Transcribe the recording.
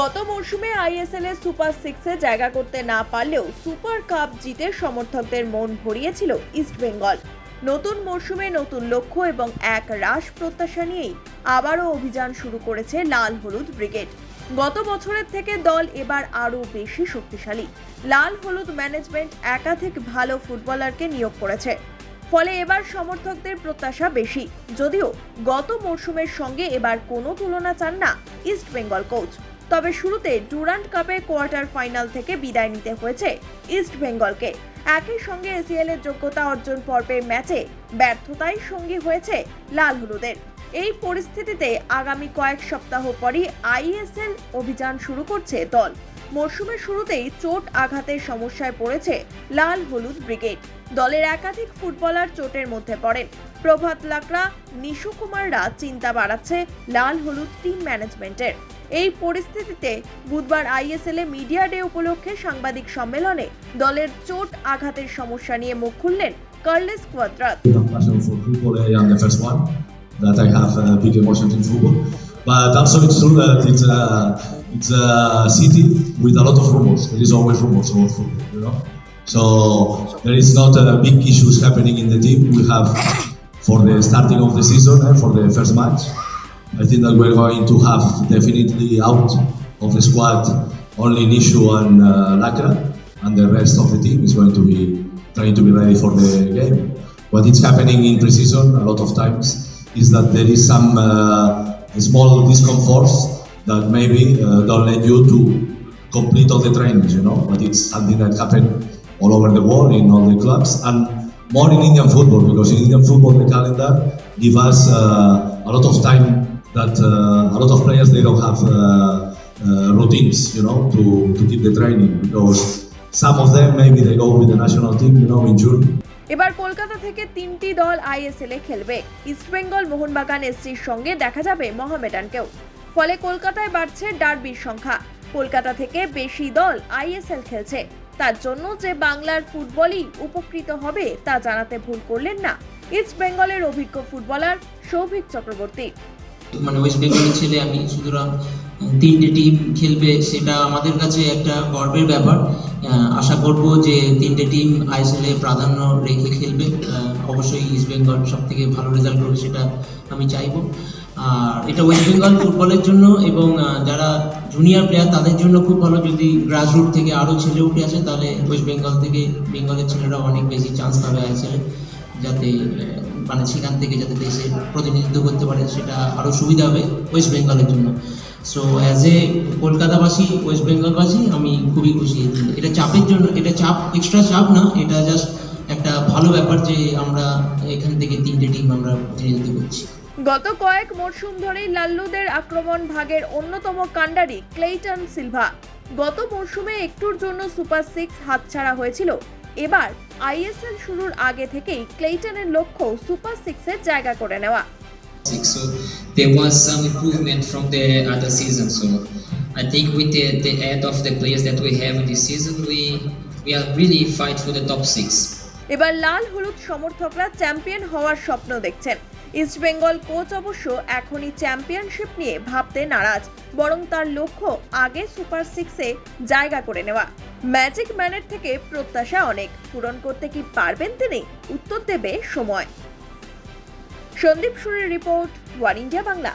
গত মরশুমে আইএসএল এর সুপার সিক্সে জায়গা করতে না পারলেও সুপার কাপ জিতে সমর্থকদের মন ভরিয়েছিল ইস্টবেঙ্গল নতুন মরশুমে নতুন লক্ষ্য এবং এক রাশ প্রত্যাশা নিয়েই আবারও অভিযান শুরু করেছে লাল হলুদ ব্রিগেড। গত বছরের থেকে দল এবার আরও বেশি শক্তিশালী। লাল হলুদ ম্যানেজমেন্ট একাধিক ভালো ফুটবলারকে নিয়োগ করেছে। ফলে এবার সমর্থকদের প্রত্যাশা বেশি। যদিও গত মরশুমের সঙ্গে এবার কোনো তুলনা চান না ইস্টবেঙ্গল কোচ। তবে শুরুতে ডুরান্ট কাপে কোয়ার্টার ফাইনাল থেকে বিদায় নিতে হয়েছে ইস্ট বেঙ্গলকে। একই সঙ্গে এসিএল এর যোগ্যতা অর্জন পর্বের ম্যাচে ব্যর্থতাই সঙ্গী হয়েছে লাল হলুদের। এই পরিস্থিতিতে আগামী কয়েক সপ্তাহ পরই আইএসএল অভিযান শুরু করছে দল। মরশুমের শুরুতেই চোট আঘাতের সমস্যায় পড়েছে লাল হলুদ ব্রিগেড। দলের একাধিক ফুটবলার চোটের মধ্যে পড়েন। প্রভাত লাকড়া, নিশু কুমাররা চিন্তা বাড়াচ্ছে লাল হলুদ টিম ম্যানেজমেন্টের। এই পরিস্থিতিতে বুধবার আইএসএল এ মিডিয়া ডে উপলক্ষে সাংবাদিক সম্মেলনে দলের চোট আঘাতের সমস্যা নিয়ে মুখ খুললেন Carles Cuadrat that I have uh, big in football. But also it's true that it's a it's a city with a lot of rumors. There is always rumors about football, you know. So there is not uh, big issues happening in the team. We have for the starting of the season and for the first match. I think that we're going to have definitely out of the squad only Nishu and uh, Lacra, and the rest of the team is going to be trying to be ready for the game. What is happening in pre-season a lot of times is that there is some uh, small discomforts that maybe uh, don't let you to complete all the trainings, you know. But it's something that happened all over the world in all the clubs and more in Indian football because in Indian football the calendar give us uh, a lot of time that uh, a lot of players they don't have uh, uh, routines, you know, to, to keep the training. Because some of them maybe they go with the national team, you know, in June. এবার কলকাতা থেকে তিনটি দল ISL এ খেলবে। ইস্টবেঙ্গল মোহনবাগান এসসির সঙ্গে দেখা যাবে মোহামেডানকেও। ফলে কলকাতায় বাড়ছে ডার্বির সংখ্যা। কলকাতা থেকে বেশি দল আইএসএল খেলছে। তার জন্য যে বাংলার ফুটবলই উপকৃত হবে তা জানাতে ভুল করলেন না। ইস্ট বেঙ্গলের অভিজ্ঞ ফুটবলার সৌভিক চক্রবর্তী। মানে ওয়েস্ট বেঙ্গলের ছেলে আমি। সুতরাং তিনটে টিম খেলবে সেটা আমাদের কাছে একটা গর্বের ব্যাপার। আশা করব যে তিনটে টিম আইএসএল প্রাধান্য রেখে খেলবে। অবশ্যই ইস্ট বেঙ্গল সব থেকে ভালো রেজাল্ট করবে সেটা আমি চাইব। আর এটা ওয়েস্ট বেঙ্গল ফুটবলের জন্য এবং যারা জুনিয়র প্লেয়ার তাদের জন্য খুব ভালো। যদি গ্রাসরুট থেকে আরও ছেলে উঠে আসে তাহলে ওয়েস্ট বেঙ্গল থেকে বেঙ্গলের ছেলেরা অনেক বেশি চান্স পাবে আইএসএল যাতে মানে সেখান থেকে যাতে দেশের প্রতিনিধিত্ব করতে পারে, সেটা আরও সুবিধা হবে ওয়েস্ট বেঙ্গলের জন্য। সো অ্যাজ এ কলকাতাবাসী ওয়েস্ট বেঙ্গলবাসী আমি খুবই খুশি। এটা চাপের জন্য, এটা চাপ এক্সট্রা চাপ না, এটা জাস্ট একটা ভালো ব্যাপার যে আমরা এখান থেকে তিনটে টিম আমরা প্রতিনিধিত্ব করছি। গত কয়েক মরশুম ধরেই লাল্লুদের আক্রমণ ভাগের অন্যতম কাণ্ডারি ক্লেইটন সিলভা। গত মরশুমে একটুর জন্য সুপার সিক্স হাতছাড়া হয়েছিল। এবার আইএসএল শুরুর আগে থেকেই ক্লেইটনের লক্ষ্য সুপার সিক্সের জায়গা করে নেওয়া. So there was some improvement from the other season. So I think with the, the add of the players that we have in this season, we we are really fight for the top six. এবার লাল হলুদ সমর্থকরা champion হওয়ার স্বপ্ন দেখছেন east Bengal coach অবশ্য এখনই championship নিয়ে ভাবতে নারাজ, বরং তার লক্ষ্য আগে সুপার সিক্সে জায়গা করে নেওয়া। ম্যাজিক ম্যানের থেকে প্রত্যাশা অনেক, পূরণ করতে কি পারবেন তিনি? উত্তর দেবে সময়। সন্দীপ সুরের রিপোর্ট, ওয়ান ইন্ডিয়া বাংলা।